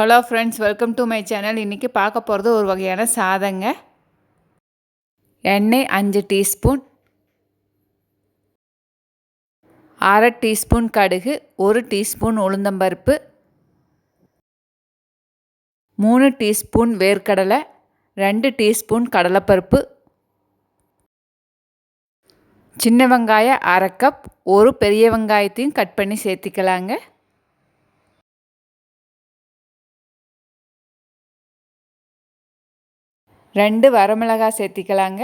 Hello friends welcome to my channel இன்றைக்கி பார்க்க போகிறது ஒரு வகையான சாதங்க. எண்ணெய் அஞ்சு டீஸ்பூன். அரை டீஸ்பூன் கடுகு ஒரு டீஸ்பூன் உளுந்தம்பருப்பு. மூணு டீஸ்பூன் வேர்க்கடலை ரெண்டு டீஸ்பூன் கடலைப்பருப்பு. சின்ன வெங்காயம் அரை கப் ஒரு பெரிய வெங்காயத்தையும் கட் பண்ணி சேர்த்திக்கலாங்க. ரெண்டு வரமிளகாய் சேர்த்திக்கலாங்க.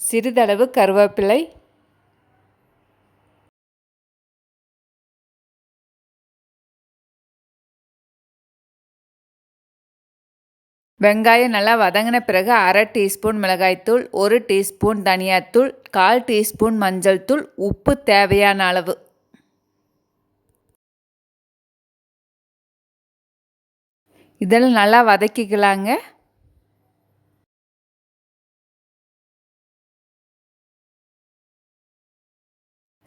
சிறிதளவு கருவேப்பிலை. வெங்காயம் நல்லா வதங்கின பிறகு அரை டீஸ்பூன் மிளகாய்த்தூள் ஒரு டீஸ்பூன் தனியாத்தூள் கால் டீஸ்பூன் மஞ்சள் தூள் உப்பு தேவையான அளவு. இதெல்லாம் நல்லா வதக்கிக்கலாங்க.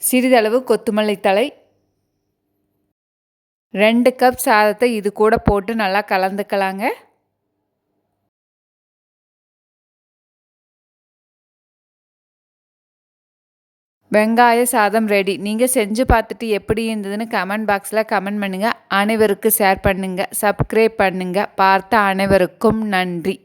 சிறிதளவு கொத்தமல்லி தழை ரெண்டு கப் சாதத்தை இது கூட போட்டு நல்லா கலந்துக்கலாங்க. வெங்காய சாதம் ரெடி நீங்கள் செஞ்சு பார்த்துட்டு எப்படி இருந்ததுன்னு கமெண்ட் பாக்ஸில் கமெண்ட் பண்ணுங்கள் அனைவருக்கும் ஷேர் பண்ணுங்கள் சப்ஸ்கிரைப் பண்ணுங்கள் பார்த்த அனைவருக்கும் நன்றி.